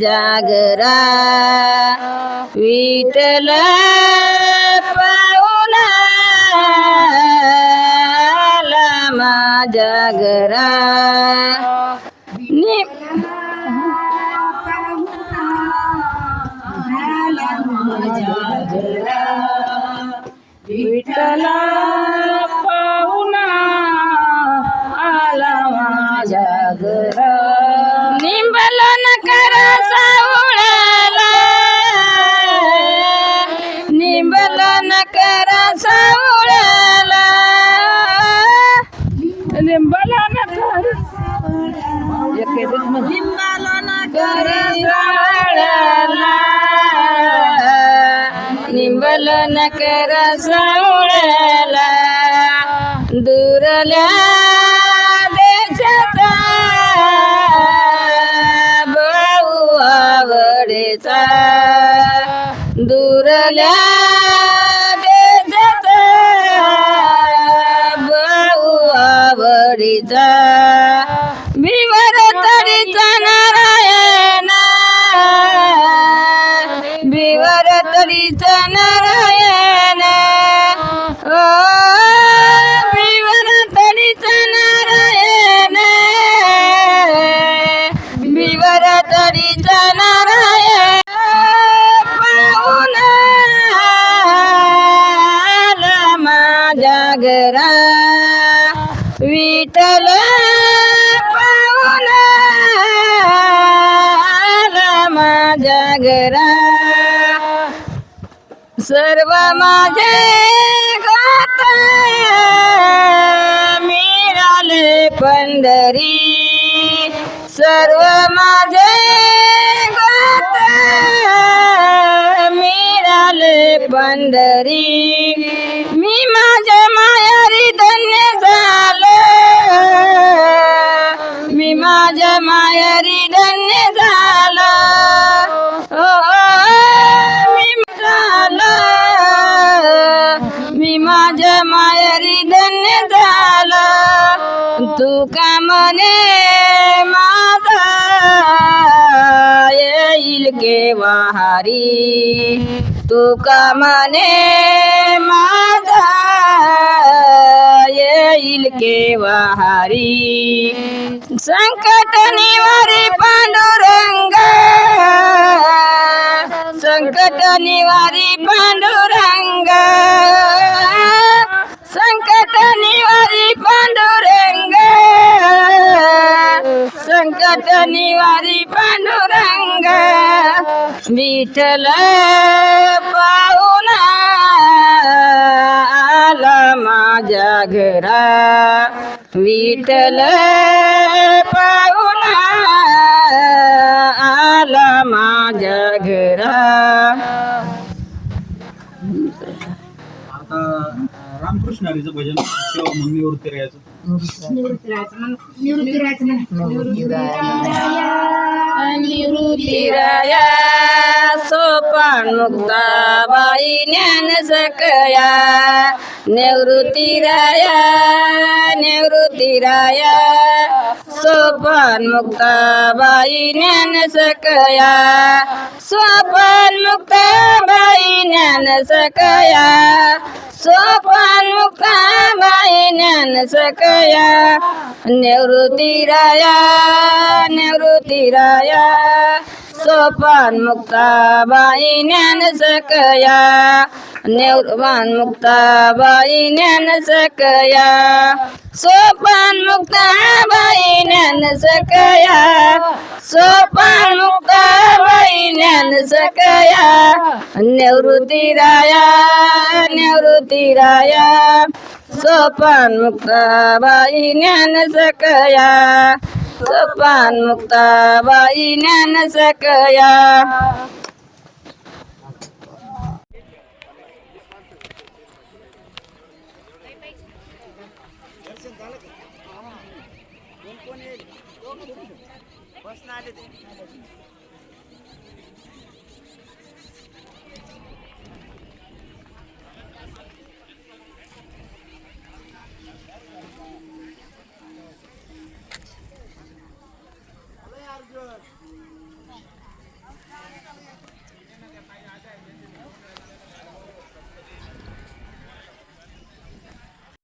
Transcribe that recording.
जागरा विठ्ठल पाहुणा आला माझ्या घरा करा निंबलन करा सावळाला दुरल्या देशाचा भाऊ आवडेचा. दुरल्या देशाचा भाऊ आवडीचा. सर्व माझे गात मिळाले पंढरी. सर्व माझे गात मिळाले पंढरी. मी माझ्या मायारी धन्य झालो. मी माझ्या मायारी धन्य झालो. माझ्या मायरी धन्य झालं. तू का म्हणे माझा? येईल केव्हारी तू का म्हणे माझा? येईल केव्हारी संकट निवारी पांडुरंग. संकट निवारी पांडुरंग. विठ्ठल पाहुणा आला माझ्या घरा. विठ्ठल पाहुणा आला माझ्या घरा. आता रामकृष्ण हरीचं भजन किंवा मग निवृत्ती राहायचं निवृत्तीराया. मुक्ताबाई ज्ञान सकया निवृत्तीराया निवृत्तीराया सोपान मुक्ताबाई ज्ञान सकया सोपान मुक्ताबाई ज्ञान सकया. सोपान मुक्ताबाई ज्ञान सकया निवृत्तीराया निवृत्तीराया सोपान मुक्ताबाई ज्ञान सकया. निवृत्तान मुक्ताबाई ज्ञान सकया. सोपान मुक्ताबाई ज्ञान सकया. सोपान मुक्ताबाई ज्ञान सकया. निवृत्तीराया निवृत्तीराया सोपान मुक्ताबाई ज्ञान सकया. सोपान मुक्ताबाई ज्ञान सकया. बसनं आले ते